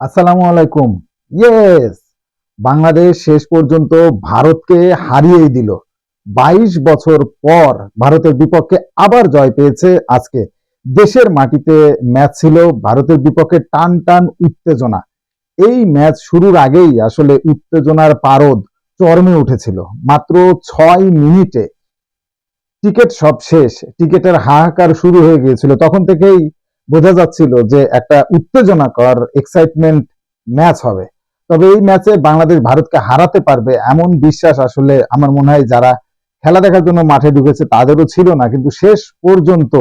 আসসালামু আলাইকুম। ইয়েস বাংলাদেশ শেষ পর্যন্ত ভারতকে হারিয়েই দিল। বাইশ বছর পর ভারতের বিপক্ষে আবার জয় পেয়েছে আজকে। দেশের মাটিতে ম্যাচ ছিল, ভারতের বিপক্ষে টান টান উত্তেজনা। এই ম্যাচ শুরুর আগেই আসলে উত্তেজনার পারদ চরমে উঠেছিল। মাত্র ছয় মিনিটে টিকিট সব শেষ, টিকিটের হাহাকার শুরু হয়ে গিয়েছিল। তখন থেকেই বোঝা যাচ্ছিল যে একটা উত্তেজনাকর এক্সাইটমেন্ট ম্যাচ হবে। তবে এই ম্যাচে বাংলাদেশ ভারতকে হারাতে পারবে এমন বিশ্বাস আসলে আমার মনে হয় যারা খেলা দেখার জন্য মাঠে ঢুকেছে তাদেরও ছিল না। কিন্তু শেষ পর্যন্ত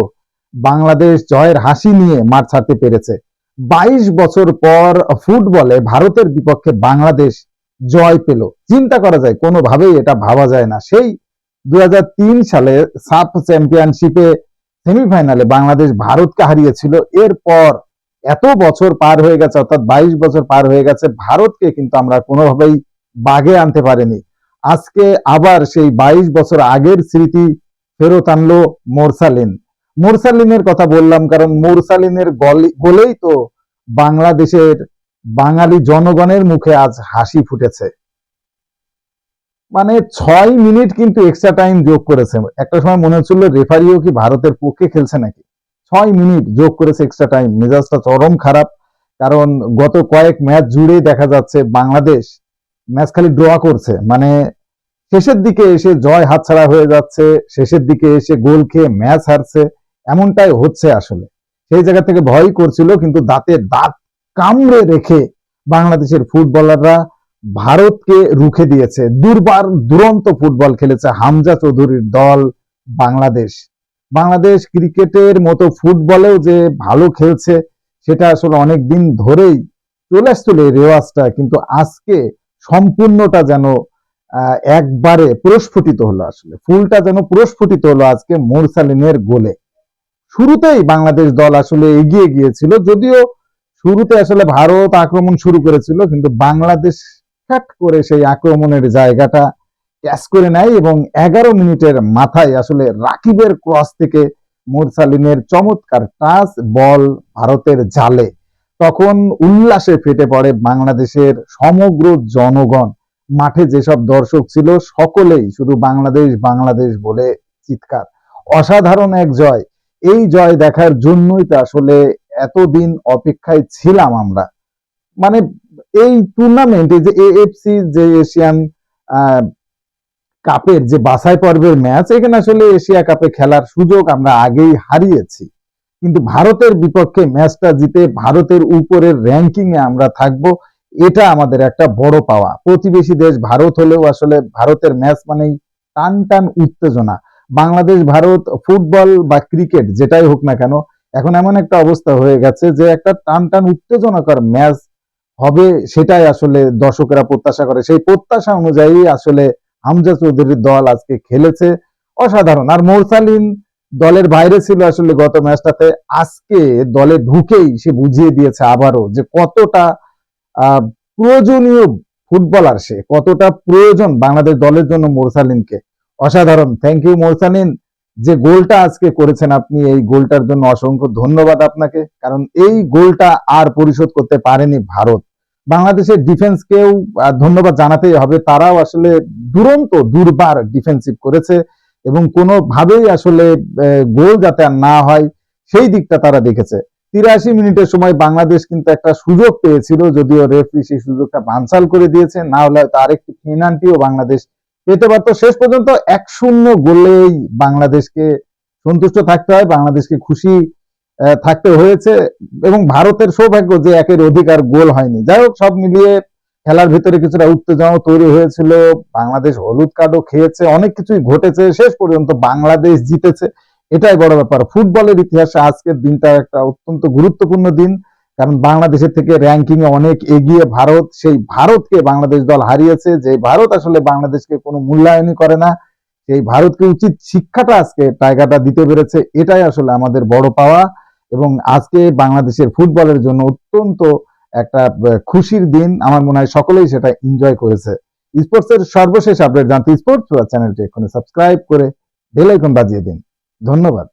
বাংলাদেশ জয়ের হাসি নিয়ে মাঠ ছাড়তে পেরেছে। বাইশ বছর পর ফুটবলে ভারতের বিপক্ষে বাংলাদেশ জয় পেল। চিন্তা করা যায়, কোনোভাবেই এটা ভাবা যায় না। সেই দু হাজার তিন সালে সাফ চ্যাম্পিয়নশিপে সেমিফাইনালে বাংলাদেশ ভারতকে হারিয়েছিল। এরপর এত বছর পার হয়ে গেছে, অর্থাৎ বাইশ বছর পার হয়ে গেছে, ভারতকে কিন্তু আমরা কোনোভাবেই বাগে আনতে পারিনি। আজকে আবার সেই বাইশ বছর আগের স্মৃতি ফেরত আনলো মোরসালিন। মোরসালিনের কথা বললাম কারণ মোরসালিনের গোলেই তো বাংলাদেশের বাঙালি জনগণের মুখে আজ হাসি ফুটেছে। মানে ছয় মিনিট কিন্তু এক্সট্রা টাইম যোগ করেছে। একটা সময় মনে হচ্ছিল রেফারিও কি ভারতের পক্ষে খেলছে নাকি? ছয় মিনিট যোগ করেছে এক্সট্রা টাইম মেজাজটা চরম খারাপ, কারণ গত কয়েক ম্যাচ জুড়েই দেখা যাচ্ছে বাংলাদেশ ম্যাচ খালি ড্র করছে। মানে শেষের দিকে এসে জয় হাতছাড়া হয়ে যাচ্ছে, শেষের দিকে এসে গোল খেয়ে ম্যাচ হারছে। এমনটাই হচ্ছে আসলে। সেই জায়গা থেকে ভয় করছিল, কিন্তু দাঁতে দাঁত কামড়ে রেখে বাংলাদেশের ফুটবলাররা ভারতকে রুখে দিয়েছে। দুর্বার দুরন্ত ফুটবল খেলেছে হামজা চৌধুরীর দল বাংলাদেশ। বাংলাদেশ ক্রিকেটের মতো ফুটবলেও যে ভালো খেলছে, সেটা আসলে অনেক দিন ধরেই চলে আসছিল রেওয়াজটা, কিন্তু আজকে সম্পূর্ণটা যেন একবারে প্রস্ফুটিত হলো আসলে। ফুলটা যেন প্রস্ফুটিত হলো আজকে মোরসালিনের গোলে। শুরুতেই বাংলাদেশ দল আসলে এগিয়ে গিয়েছিল, যদিও শুরুতে আসলে ভারত আক্রমণ শুরু করেছিল, কিন্তু বাংলাদেশ ফ্যাট করে সেই আক্রমণের জায়গাটা ক্যাচ করে নেয় এবং এগারো মিনিটের মাথায় আসলে রাকিবের ক্রস থেকে মোরসালিনের চমৎকার টাচ, বল, ভারতের জালে। তখন উল্লাসে ফেটে পড়ে বাংলাদেশের সমগ্র জনগণ। মাঠে যেসব দর্শক ছিল, সকলেই শুধু বাংলাদেশ বাংলাদেশ বলে চিৎকার। অসাধারণ এক জয়। এই জয় দেখার জন্যই তো আসলে এতদিন অপেক্ষায় ছিলাম আমরা। মানে এই টুর্নামেন্টে যে এএফসি যে এশিয়ান কাপের যে বাছাই পর্বের ম্যাচ এখানে আসলে এশিয়া কাপে খেলার সুযোগ আমরা আগেই হারিয়েছি। কিন্তু ভারতের বিপক্ষে ম্যাচটা জিতে ভারতের উপরের র্যাঙ্কিং এ আমরা থাকব, এটা আমাদের একটা বড় পাওয়া। প্রতিবেশী দেশ ভারত হলেও আসলে ভারতের ম্যাচ মানেই টান টান উত্তেজনা। বাংলাদেশ, ভারত, ফুটবল বা ক্রিকেট, যেটাই হোক না কেন, এখন এমন একটা অবস্থা হয়ে গেছে যে একটা টান টান উত্তেজনাকর ম্যাচ হবে সেটাই আসলে দর্শকেরা প্রত্যাশা করে। সেই প্রত্যাশা অনুযায়ী আসলে হামজা চৌধুরীর দল আজকে খেলেছে। অসাধারণ। আর মোরসালিন দলের বাইরে ছিল আসলে গত ম্যাচটাতে। আজকে দলে ঢুকেই সে বুঝিয়ে দিয়েছে আবারও যে কতটা প্রয়োজনীয় ফুটবলার সে, কতটা প্রয়োজন বাংলাদেশ দলের জন্য মোরসালিনকে। অসাধারণ। Thank you Morsalin. যে গোলটা আজকে করেছেন আপনি, এই গোলটার জন্য অসংখ্য ধন্যবাদ আপনাকে। কারণ এই গোলটা আর পরিশোধ করতে পারেনি ভারত। বাংলাদেশের ডিফেন্সকেও ধন্যবাদ জানাতেই হবে। তারাও আসলে দুরন্ত, দুর্বার ডিফেন্সিভ করেছে এবং কোনোভাবেই আসলে গোল যাতে আর না হয়, সেই দিকটা তারা দেখেছে। তিরাশি মিনিটের সময় বাংলাদেশ কিন্তু একটা সুযোগ পেয়েছিল, যদিও রেফরি সেই সুযোগটা বানচাল করে দিয়েছে, না হলে হয়তো আরেকটি পেনাল্টিও বাংলাদেশ পেতে পারতো। শেষ পর্যন্ত এক শূন্য গোলেই বাংলাদেশকে সন্তুষ্ট থাকতে হয়, বাংলাদেশকে খুশি থাকতে হয়েছে এবং ভারতের সৌভাগ্য যে একের অধিকার গোল হয়নি। যাই হোক, সব মিলিয়ে খেলার ভিতরে কিছুটা উত্তেজনাও তৈরি হয়েছিল। বাংলাদেশ হলুদ কার্ডও খেয়েছে, অনেক কিছুই ঘটেছে। শেষ পর্যন্ত বাংলাদেশ জিতেছে। এটাই বড় ব্যাপার। ফুটবলের ইতিহাসে আজকের দিনটা একটা অত্যন্ত গুরুত্বপূর্ণ দিন। কারণ বাংলাদেশের থেকে র্যাঙ্কিং এ অনেক এগিয়ে ভারত, সেই ভারতকে বাংলাদেশ দল হারিয়েছে। যে ভারত আসলে বাংলাদেশকে কোনো মূল্যায়নই করে না, সেই ভারতকে উচিত শিক্ষাটা আজকে টাইগারটা দিতে পেরেছে। এটাই আসলে আমাদের বড় পাওয়া। এবং আজকে বাংলাদেশের ফুটবলের জন্য অত্যন্ত একটা খুশির দিন। আমার মনে হয় সকলেই সেটা এনজয় করেছে। স্পোর্টস এর সর্বশেষ আপডেট জানতে স্পোর্টস চ্যানেলটি এখন সাবস্ক্রাইব করে বেল আইকন বাজিয়ে দিন। ধন্যবাদ।